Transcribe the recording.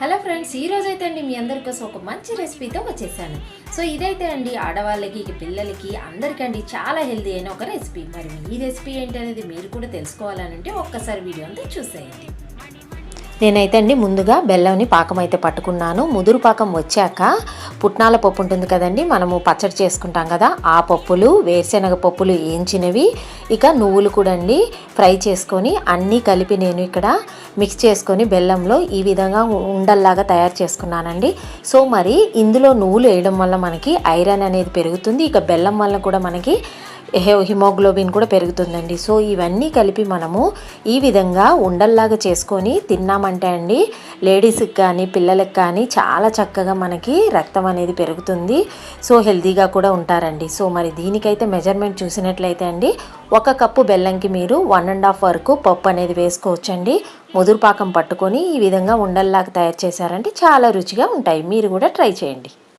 Hello friends ఈ రోజు అయితే అండి మీ అందరి కోసం ఒక మంచి రెసిపీతో వచ్చేసాను. సో ఇదైతే అండి ఆడవాళ్ళకి పిల్లలకి అందరికండి చాలా హెల్దీ అయిన ఒక రెసిపీ. మరి ఈ రెసిపీ ఏంటి అనేది మీరు కూడా తెలుసుకోవాలనంటే ఒక్కసారి వీడియో అంతా చూసేయండి. నేనైతే అండి ముందుగా బెల్లంని పాకం అయితే పట్టుకున్నాను. ముదురు పాకం వచ్చాక పుట్నాల పప్పు ఉంటుంది కదండి మనము పచ్చడి చేసుకుంటాం కదా ఆ పప్పులు వేరుశెనగ పప్పులు వేయించినవి ఇక నువ్వులు కూడా అండి ఫ్రై చేసుకొని అన్నీ కలిపి నేను ఇక్కడ మిక్స్ చేసుకొని బెల్లంలో ఈ విధంగా ఉండల్లాగా తయారు చేసుకున్నానండి. సో మరి ఇందులో నువ్వులు వేయడం వల్ల మనకి ఐరన్ అనేది పెరుగుతుంది. ఇక బెల్లం వల్ల కూడా మనకి హె- హిమోగ్లోబిన్ కూడా పెరుగుతుందండి. సో ఇవన్నీ కలిపి మనము ఈ విధంగా ఉండల్లాగా చేసుకొని తిన్నామంటే అండి లేడీస్కి కానీ పిల్లలకి కానీ చాలా చక్కగా మనకి రక్తం అనేది పెరుగుతుంది. సో హెల్తీగా కూడా ఉంటారండి. సో మరి దీనికైతే మెజర్మెంట్ చూసినట్లయితే అండి ఒక కప్పు బెల్లంకి మీరు వన్ అండ్ హాఫ్ వరకు పప్పు అనేది వేసుకోవచ్చండి. ముదురుపాకం పట్టుకొని ఈ విధంగా ఉండల్లాగా తయారు చేశారంటే చాలా రుచిగా ఉంటాయి. మీరు కూడా ట్రై చేయండి.